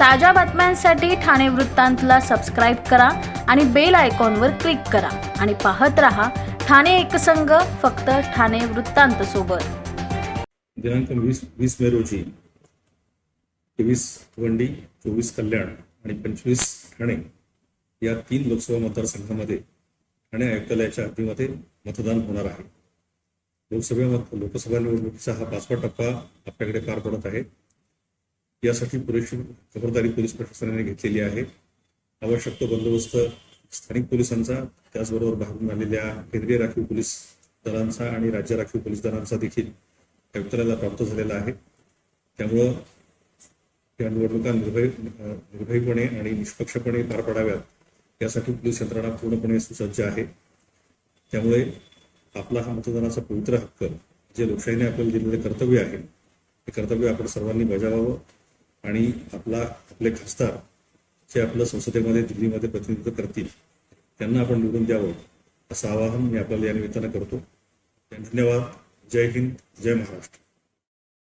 ताज्या बातम्यांसाठी ठाणे वृत्तांतला सबस्क्राईब करा आणि बेल आयकॉनवर क्लिक करा. आणि पाहत रहा ठाणे एकसंघ फक्त ठाणे वृत्तांत सोबत. दिनांक वीस वीस मे रोजी तेवीस वंडी चोवीस कल्याण आणि पंचवीस ठाणे या तीन लोकसभा मतदारसंघामध्ये ठाणे आयुक्तालयाच्या हद्दीमध्ये मतदान होणार आहे. लोकसभा लोकसभा निवडणुकीचा हा पाचवा टप्पा आपल्याकडे पार पडत आहे. यासाठी पुरेशी खबरदारी पोलीस प्रशासनाने घेतलेली आहे. आवश्यक तो बंदोबस्त स्थानिक पोलिसांचा त्याचबरोबर भागून आलेल्या केंद्रीय राखीव पोलीस दलांचा आणि राज्य राखीव पोलीस दलांचा देखील आयुक्तालयाला प्राप्त झालेला आहे. त्यामुळं या निवडणुका निर्भय निर्भयपणे आणि निष्पक्षपणे पार पडाव्यात यासाठी पोलीस यंत्रणा पूर्णपणे सुसज्ज आहे. त्यामुळे आपला हा मतदानाचा पवित्र हक्क जे लोकशाहीने आपल्याला दिलेले कर्तव्य आहे ते कर्तव्य आपण सर्वांनी बजावावं. आणि आपला आपले खासदार जे आपलं संसदेमध्ये दिल्लीमध्ये प्रतिनिधित्व करतील त्यांना आपण निवडून द्यावं असं आवाहन मी आपल्याला या निमित्तानं करतो. धन्यवाद. जय हिंद जय महाराष्ट्र.